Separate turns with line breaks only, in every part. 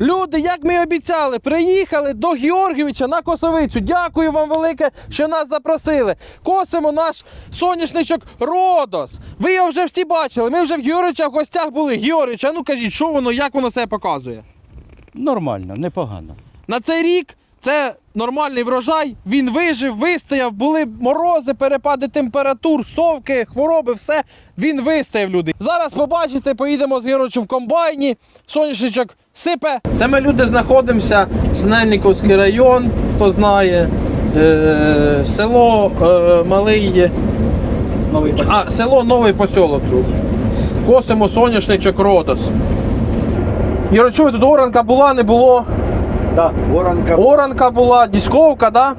Люди, як ми і обіцяли, приїхали до Георгійовича на Косовицю. Дякую вам велике, що нас запросили. Косимо наш соняшничок Родос. Ви його вже всі бачили. Ми вже в Георгійовича в гостях були. Георгійович, а ну кажіть, що воно, як воно себе показує?
Нормально, непогано.
На цей рік це нормальний врожай. Він вижив, вистояв, були морози, перепади температур, совки, хвороби, все. Він вистояв, люди. Зараз побачите, поїдемо з Герочем в комбайні. Соняшничок сипе. Це ми люди знаходимося. Синельниковський район, хто знає. Е, село е, Малий.
Новий
А, село Новий люди. Косимо соняшничок Родос. Єрочові тут оранка була, не було.
Да, воронка.
Оранка була, дісковка, да?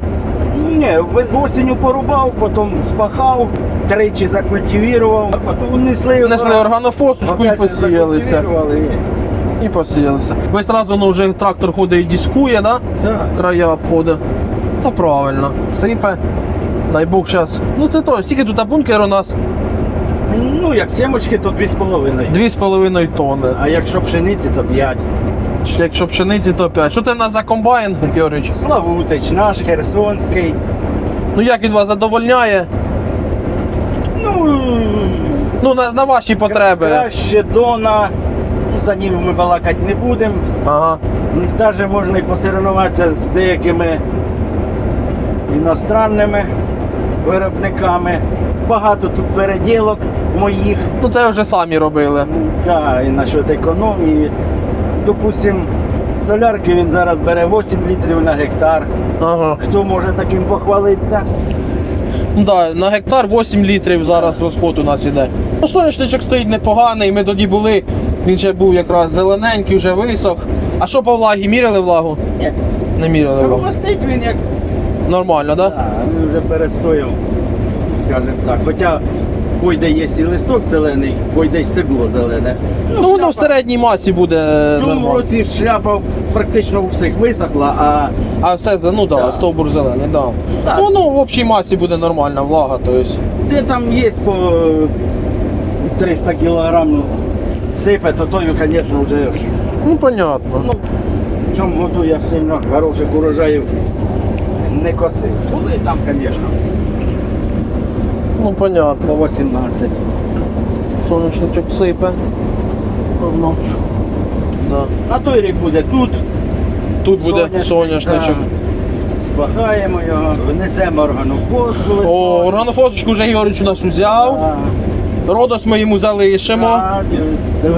Ні, осінню порубав, потім спахав, тричі закультивував, а потім несли.
Внесли органофосочку і посіялися.
і-
посіялися. Ви одразу ну, вже трактор ходить і дискує, да?
Да.
края обходить. Та правильно. Сипе. Дай Бог зараз. Ну це то, скільки тут бункер у нас?
Ну, як сімочки, то 2,5.
2,5 тонни.
А якщо пшениці, то 5.
Якщо пшениці, то 5. Що ти в нас за комбайн, Георгійович?
Славутич, наш Херсонський.
Ну як він вас задовольняє?
Ну,
Ну, на, на ваші потреби.
краще Дона. Ну, за ним ми балакати не будемо.
Ага.
Навіть можна і посоревнуватися з деякими іностранними виробниками. Багато тут переділок моїх.
Ну це вже самі робили.
Да, і насчет економії. Допустим, солярки він зараз бере 8 літрів на гектар.
Ага.
Хто може таким похвалитися?
Ну да, на гектар 8 літрів зараз розход у нас іде. Ну, соняшничок стоїть непоганий, ми тоді були, він ще був якраз зелененький, вже висох. А що по влагі? Міряли влагу?
Ні.
Не міряли влагу.
Ростить він як
Нормально, так? Да?
Да, ми вже перестоїв, скажімо так. Хоча пойде є і листок зелений, пойде й стебло зелене.
Ну воно в середній масі буде
В цьому
нормально.
році шляпа практично у всіх висохла, а
А все, за- ну да,
Да.
стовбур зелений, да.
Так.
Ну, ну в общій масі буде нормальна влага, то есть.
де там є по 300 кілограм ну, сипе, то той, звісно, вже
Ну, понятно.
ну, в цьому году я сильно хороших урожаїв не косив. Були там, звісно,
Ну, понятно.
по 18.
Сонячничок сипе. Да.
А той рік буде тут.
Тут буде соняшничок.
да. Спахаємо його, внесемо органокос,
О, органофосочку вже Георгіч у нас узяв. Родос ми йому залишимо.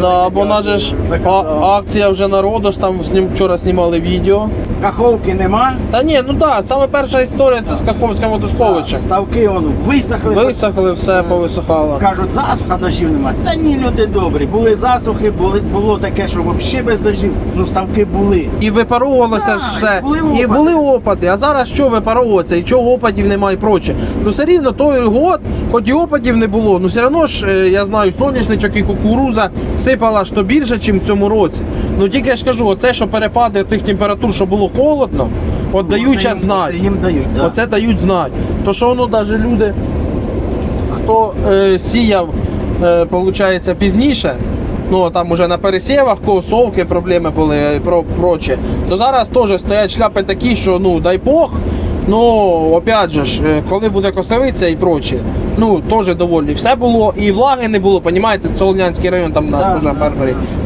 Да, бо нас же ж а, акція вже на Родос, там з ним вчора знімали відео.
Каховки нема.
Та ні, ну так, саме перша історія це з Каховським водосховищем.
Ставки воно висохли.
Висохли, все повисохало.
Кажуть, засуха дощів нема. Та ні, люди добрі. Були засухи, були, було таке, що взагалі без дощів. Ну ставки були.
І випаровувалося
Так,
ж все.
і були
І
опади.
були опади. А зараз що випаровується? І чого опадів немає і проче. Ну все рівно той год, хоч і опадів не було, ну все одно ж, е, я знаю, соняшничок і кукуруза сипала то більше, ніж в цьому році. Ну тільки я ж кажу, оце, що перепади цих температур, що було холодно, от дають
Оце
знати.
Їм дають. Да.
Оце дають знати. То що воно навіть люди, хто е, сіяв, е, получається, пізніше, ну там уже на пересівах, косовки проблеми були і про, проче, то зараз теж стоять шляпи такі, що ну дай Бог. Ну, опять же ж, е, коли буде косовиця і проче, ну теж доволі. Все було, і влаги не було, понімаєте, Солонянський район там у нас
Да,
вже
да.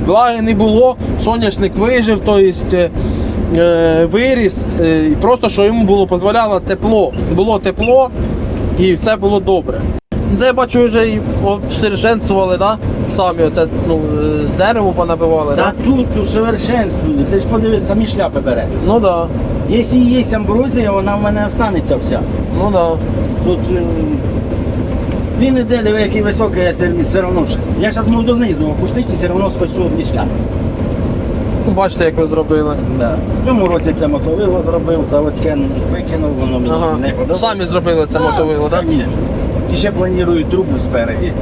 Влаги не було, соняшник вижив, то есть, е, е, виріс, е, просто що йому було дозволяло тепло. Було тепло і все було добре. Це я бачу, вже і усовершенствували, да? самі оце, ну, е, з дерева понабивали.
Та
Да?
тут усовершенствують. Ти ж подивись, самі шляпи бере.
Ну да.
Якщо є амброзія, вона в мене останеться вся.
Ну да.
Тут е, він іде, диви, який високий, я все, все одно. Я зараз можу донизу опустити і все одно скочу одні шляпи.
Ну, Бачите, як ви зробили.
Да. В цьому році це мотовило зробив, та оцьке викинув, воно мені
Ага.
не подобається.
Самі зробили це мотовило, так?
Ні. І ще планую трубу спереді.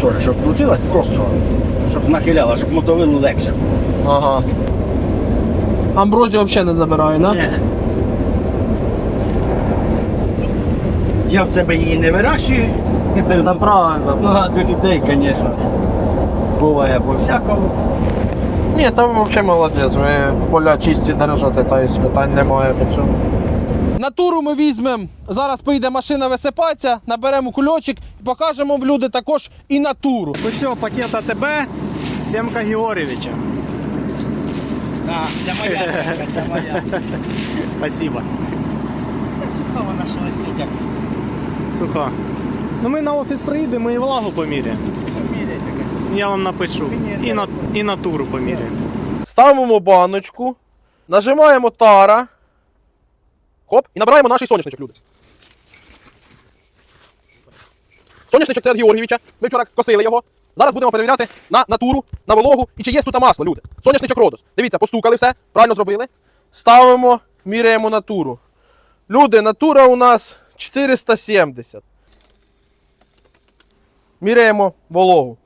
Тоже, щоб крутилась просто, щоб нахиляла, щоб мотовилу легше.
Ага. Амброзію взагалі не забирає, да?
Ні. Я в себе її не вирощую.
Та правильно.
Багато людей, звісно. Буває по всякому.
Ні, там взагалі молодець, ви поля чисті держите, та й питань немає по цьому. На туру ми візьмемо. Зараз поїде машина висипатися, наберемо кульочок і покажемо в люди також і на туру.
Ну все, пакет АТБ, Семка Георгиевича.
Так, це моя сумка, це моя.
Спасибо.
Та суха вона шелестить, як
Суха. Ну ми на офіс приїдемо і влагу поміряємо. Я вам напишу.
Мені
І на,
інтересно.
і на туру поміряємо.
Ставимо баночку, нажимаємо тара. Хоп, і набираємо наш соняшничок, люди. Соняшничок це від Георгійовича. Ми вчора косили його. Зараз будемо перевіряти на натуру, на вологу і чи є тут масло, люди. Соняшничок Родос. Дивіться, постукали все, правильно зробили. Ставимо, міряємо натуру. Люди, натура у нас 470. Міряємо вологу.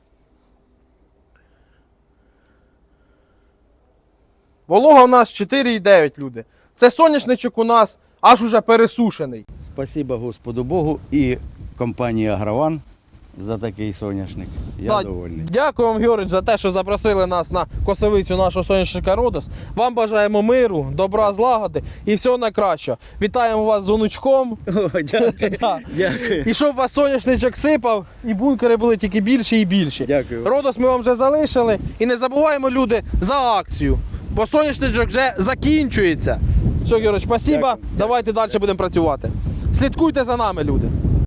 Волога у нас 4,9 люди. Це соняшничок у нас аж уже пересушений.
Спасибо Господу Богу і компанії Аграван за такий соняшник. Я
Так,
довольний.
Дякую вам, Георгій, за те, що запросили нас на косовицю нашого соняшника Родос. Вам бажаємо миру, добра, злагоди і всього найкращого. Вітаємо вас з онучком.
О, дякую.
Да.
Дякую.
І щоб вас соняшничок сипав, і бункери були тільки більші і більші.
Дякую.
Родос ми вам вже залишили. І не забуваємо, люди, за акцію. Бо соняшничок вже закінчується. Все, Георгій, спасибо.
Дякую.
Давайте далі будемо працювати. Слідкуйте за нами, люди.